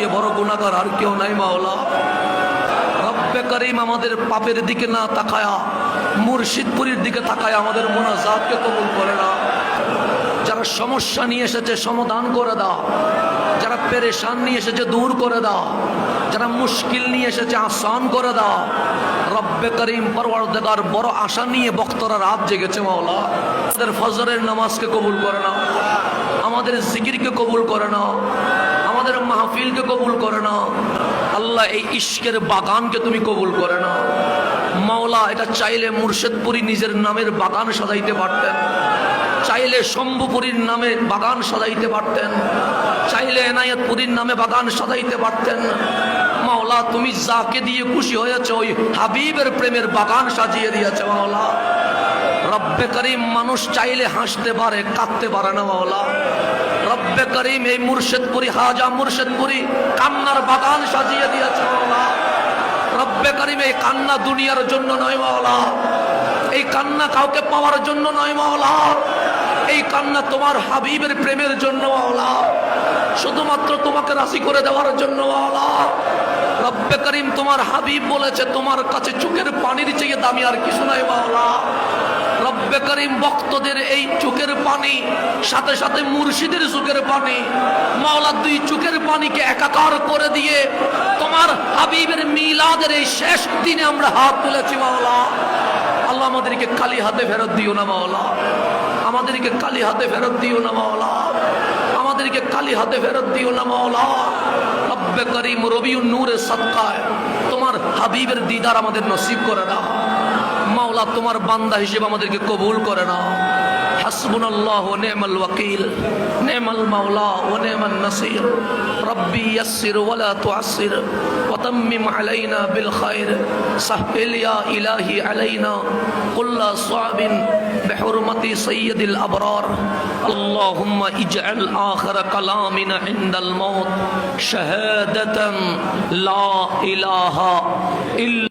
চেয়ে বড় গুণাগার আর কেউ নাই, মাওলা। রব্বে করিম আমাদের পাপের দিকে না তাকায়া, মুর্শিদপুরীর দিকে তাকায় আমাদের মোনাজাতকে কবুল করে না যারা সমস্যা নিয়ে এসেছে, সমাধান করে দাও। যারা পেরেশান নিয়ে এসেছে, দূর করে দাও। যারা মুশকিল নিয়ে এসেছে, আসান করে দাও। রব্বে করিম পরওয়ারদেগার বড় আশা নিয়ে বক্তরা রাত জেগেছে, মাওলা। আমাদের ফজরের নামাজকে কবুল করে নাও। আমাদের জিকিরকে কবুল করে নাও। আমাদের মাহফিলকে কবুল করে নাও। আল্লাহ এই ইশকের বাগানকে তুমি কবুল করে নাও। মাওলা, এটা চাইলে মুর্শেদপুরি নিজের নামের বাগান সাজাইতে পারতেন। চাইলে শম্ভুপুরীর নামে বাগান সাজাইতে পারতেন। চাইলে এনায়তপুরীর নামে বাগান সাজাইতে পারতেন। মাওলা, তুমি যাকে দিয়ে খুশি হয়েছে, ওই হাবিবের প্রেমের বাগান সাজিয়ে দিয়েছে মাওলা। রব্বে করিম, মানুষ চাইলে হাসতে পারে, কাঁদতে পারে না মাওলা। রব্বে করিম এই মুর্শেদপুরি, হাজা মুর্শেদপুরি কান্নার বাগান সাজিয়ে দিয়েছে রব্বে করিম এই কান্না দুনিয়ার জন্য নয় মাওলা। এই কান্না কাউকে পাওয়ার জন্য নয় মাওলা। এই কান্না তোমার হাবিবের প্রেমের জন্য মাওলা। শুধুমাত্র তোমাকে রাশি করে দেওয়ার জন্য মাওলা। রব্বে করিম তোমার হাবিব বলেছে, তোমার কাছে চোখের পানির চেয়ে দামি আর কিছু নাই মাওলা। রব্বে করিম ভক্তদের এই চোখের পানি, সাথে সাথে মুর্শিদের চোখের পানি, মাওলা দুই চোখের পানিকে একাকার করে দিয়ে তোমার হাবিবের মিলাদের এই শেষ দিনে আমরা হাত তুলেছি মাওলা। আল্লাহ আমাদেরকে খালি হাতে ফেরত দিও না মাওলা। আমাদেরকে খালি হাতে ফেরত দিও না মাওলা। আমাদেরকে খালি হাতে ফেরত দিও না মাওলা। রব্বে করিম রবিউন নূরের সৎকায় তোমার হাবিবের দিদার আমাদের নসিব করে দাও। মাওলা তোমার বান্দা হিসেবে আমাদেরকে কবুল করে নাও حسبنا الله ونعم الوكيل نعم المولى ونعم النصير ربي يسر ولا تعسر وتمم علينا بالخير سهل يا إلهي علينا كل صعب بحرمة سيد الأبرار اللهم اجعل آخر كلامنا عند الموت شهادة لا إله إلا